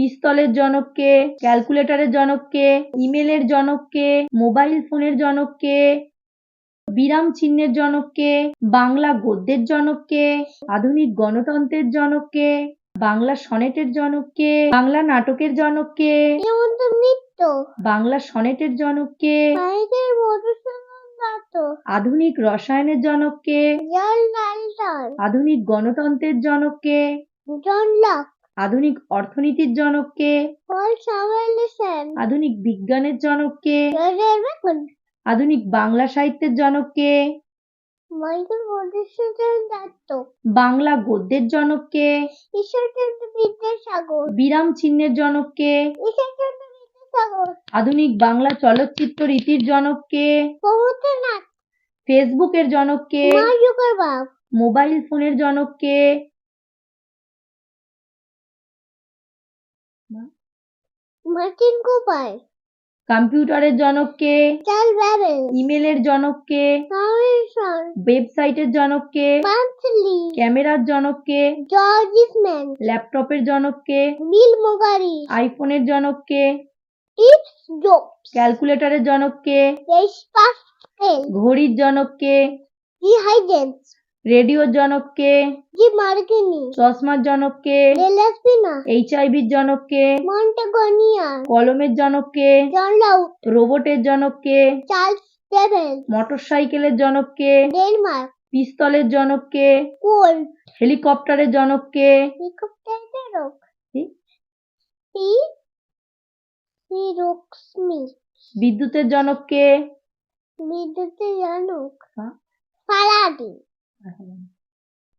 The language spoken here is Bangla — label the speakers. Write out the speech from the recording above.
Speaker 1: পিস্তলের জনক কে ক্যালকুলেটরের জনক কে ইমেলের জনক কে মোবাইল ফোনের জনক কে বিরাম চিহ্নের জনক কে বাংলা গদ্যের জনক কে আধুনিক গণতন্ত্রের জনক কে বাংলা সনেটের জনক কে বাংলা নাটকের জনক কে
Speaker 2: যেমন নৃত্য।
Speaker 1: বাংলা সনেটের জনক কে
Speaker 2: ভারতের মধুসূদন দত্ত
Speaker 1: আধুনিক রসায়নের জনক কে আধুনিক গণতন্ত্রের জনক কে
Speaker 2: জন লক
Speaker 1: আধুনিক অর্থনীতির জনক কে আধুনিক বিজ্ঞানের জনক কে আধুনিক বাংলা সাহিত্যের জনক কে বাংলা গদ্যের জনক কে
Speaker 2: ঈশ্বরচন্দ্র বিদ্যাসাগর
Speaker 1: বিরাম চিহ্নের জনক কে
Speaker 2: ঈশ্বরচন্দ্র বিদ্যাসাগর
Speaker 1: আধুনিক বাংলা চলচ্চিত্র রীতির জনক কে ফেসবুকের জনক কে মোবাইল ফোনের জনক কে
Speaker 2: মার্টিন কুপার
Speaker 1: কম্পিউটারের জনক কে? ইমেলের জনক কে? ওয়েবসাইটের জনক কে? ক্যামেরার জনক কে?
Speaker 2: জর্জ ইসম্যান
Speaker 1: ল্যাপটপের জনক কে?
Speaker 2: নীল মোগারি।
Speaker 1: আইফোনের জনক কে? ক্যালকুলেটরের জনক কে? ঘড়ির জনক কে? রেডিওর জনক কে
Speaker 2: জি মার্কিনি
Speaker 1: চশমার জনক কে
Speaker 2: ডেলাসপিনা
Speaker 1: এইচআইভির জনক কে কলমের জনক কে
Speaker 2: জন লাউট
Speaker 1: রোবটের জনক কে
Speaker 2: চার্লস ডেভেল
Speaker 1: মোটরসাইকেলের জনক কে
Speaker 2: ডেনমার্ক।
Speaker 1: পিস্তলের জনক কে
Speaker 2: কোল
Speaker 1: হেলিকপ্টারের জনক কে বিদ্যুতের জনক কে
Speaker 2: বিদ্যুতের জনক
Speaker 1: হ্যাঁ।
Speaker 2: ফারাডি